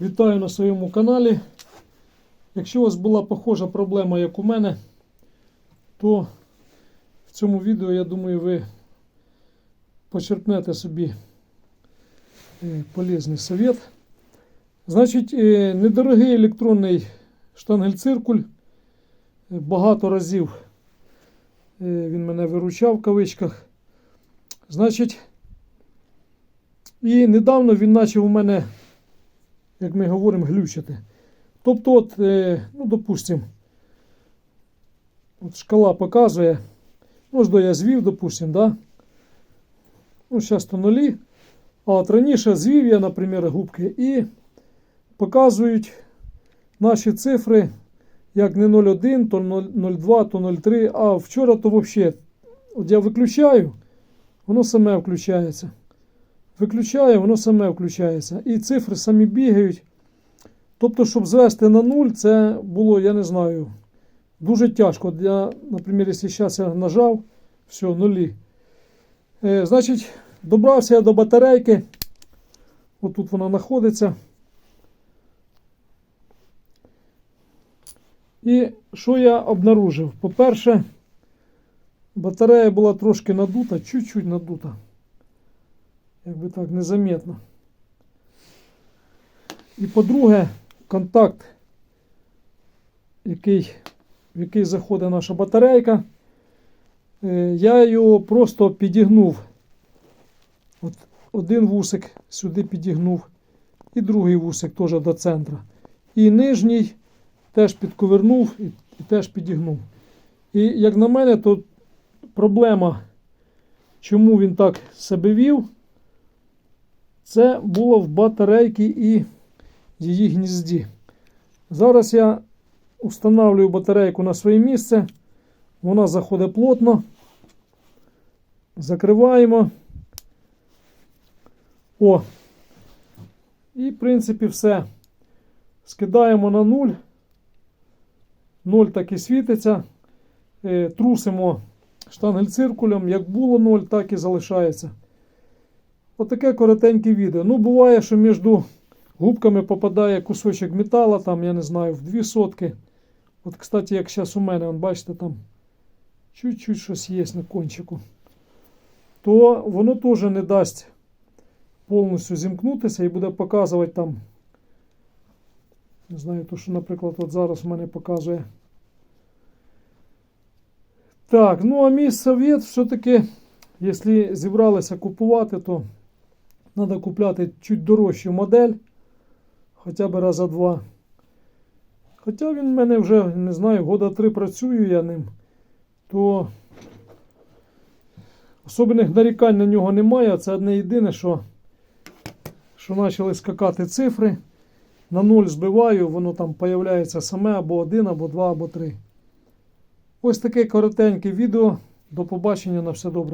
Вітаю на своєму каналі. Якщо у вас була похожа проблема, як у мене, то в цьому відео, я думаю, ви почерпнете собі е, полезний совет. Значить, е, недорогий електронний штангель-циркуль. Е, Багато разів він мене виручав в кавичках. Значить, і недавно він почав у мене, як ми говоримо, глючити. Тобто, от, е, ну, допустим, от шкала показує, ну, до я звів, допустим, да? Ну, зараз то нулі. А от раніше звів я, наприклад, губки і показують наші цифри, як не 0,1, то 0,02, то 0,3. А вчора то взагалі, от я виключаю, воно саме включається. Виключаю, воно саме включається. І цифри самі бігають. Тобто, щоб звести на 0, це було, я не знаю, дуже тяжко. Я, наприклад, якщо зараз я нажав, все, нулі. Е, значить, добрався я до батарейки. Отут вона знаходиться. І що я обнаружив? По-перше, батарея була трошки надута, чуть-чуть надута. Якби так незаметно. І по-друге, контакт, який, в який заходить наша батарейка, е, я його просто підігнув. От один вусик сюди підігнув, і другий вусик теж до центра. І нижній теж підковернув і, і теж підігнув. І як на мене, то проблема, чому він так себе вів, це було в батарейці і її гнізді. Зараз я встановлюю батарейку на своє місце. Вона заходить плотно. Закриваємо. О. І, в принципі, все. Скидаємо на 0. 0 так і світиться. Е, Трусимо штангель-циркулем. Як було 0, так і залишається. Отаке коротеньке відео. Ну, буває, що між губками попадає кусочок металу, там, я не знаю, в 2 сотки. От, кстати, як зараз у мене, вон, бачите, там чуть-чуть щось є на кончику. То воно теж не дасть повністю зімкнутися і буде показувати там. Не знаю, то, що, наприклад, от зараз в мене показує. Так, ну а мій совет все-таки, якщо зібралися купувати, то треба купляти чуть дорожчу модель. Хоча б раза два. Хоча він в мене вже, не знаю, года три працюю я ним, то особливих нарікань на нього немає. Це одне єдине, що, що почали скакати цифри. На 0 збиваю, воно там появляється саме або один, або два, або три. Ось таке коротеньке відео. До побачення на все добре.